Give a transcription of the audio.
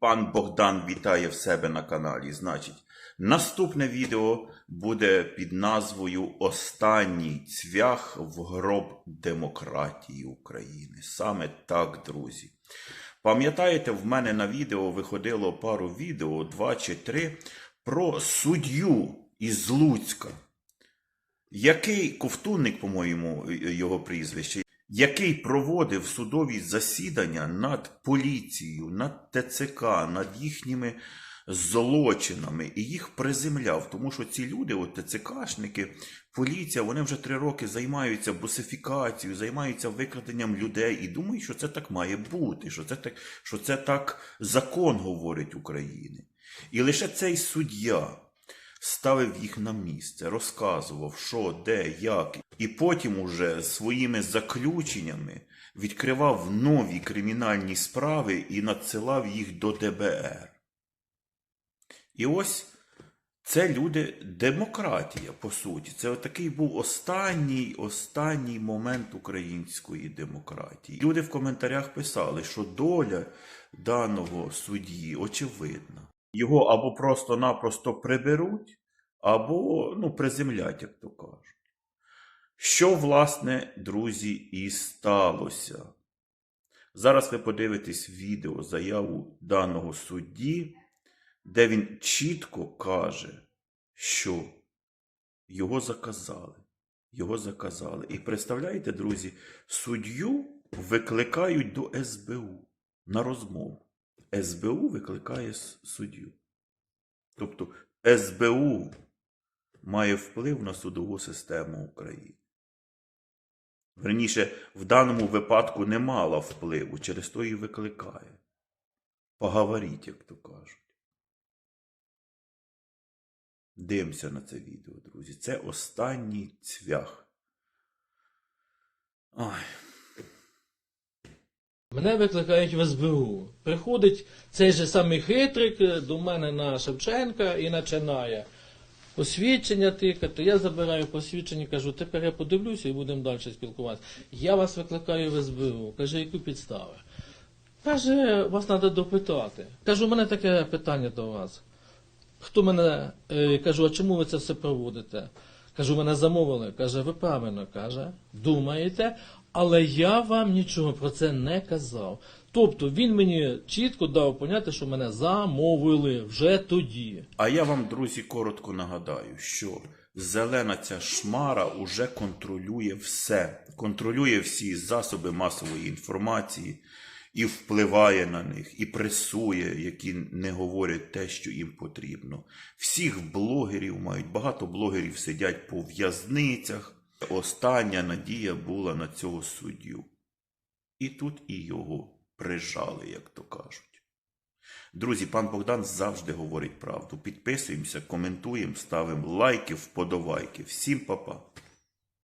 Пан Богдан вітає в себе на каналі. Значить, наступне відео буде під назвою Останній цвях в гроб демократії України. Саме так, друзі. Пам'ятаєте, в мене на відео виходило пару відео, два чи три, про суддю із Луцька, який ковтунник, по-моєму, його прізвище, який проводив судові засідання над поліцією, над ТЦК, над їхніми злочинами і їх приземляв. Тому що ці люди, от ТЦКшники, поліція, вони вже три роки займаються босифікацією, займаються викраденням людей і думають, що це так має бути, що це так, що це так закон говорить України. І лише цей суддя ставив їх на місце, розказував, що, де, як, і потім уже своїми заключеннями відкривав нові кримінальні справи і надсилав їх до ДБР. І ось це люди демократія, по суті. Це такий був останній, останній момент української демократії. Люди в коментарях писали, що доля даного судді очевидна. Його або просто-напросто приберуть, або ну, приземлять, як то кажуть. Що, власне, друзі, і сталося? Зараз ви подивитесь відео, заяву даного судді, де він чітко каже, що його заказали. Його заказали. І представляєте, друзі, суддю викликають до СБУ на розмову. СБУ викликає суддю. Тобто СБУ має вплив на судову систему України. Верніше, в даному випадку не мала впливу, через то і викликає. Поговоріть, як то кажуть. Дивимося на це відео, друзі. Це останній цвях. Ой. Мене викликають в СБУ. Приходить цей же самий хитрик до мене на Шевченка і починає посвідчення тикати. Я забираю посвідчення, кажу, тепер я подивлюся і будемо далі спілкуватися. Я вас викликаю в СБУ. Каже, які підстави? Каже, вас треба допитати. Кажу, у мене таке питання до вас. Хто мене е, кажу, а чому ви це все проводите? Кажу, мене замовили. Каже, ви правильно каже, думаєте, але я вам нічого про це не казав. Тобто він мені чітко дав поняти, що мене замовили вже тоді. А я вам, друзі, коротко нагадаю, що зелена ця шмара уже контролює все, контролює всі засоби масової інформації і впливає на них, і пресує, які не говорять те, що їм потрібно. Всіх блогерів мають, багато блогерів сидять по в'язницях. Остання надія була на цього суддю. І тут і його прижали, як то кажуть. Друзі, пан Богдан завжди говорить правду. Підписуємося, коментуємо, ставимо лайки, вподобайки. Всім па-па.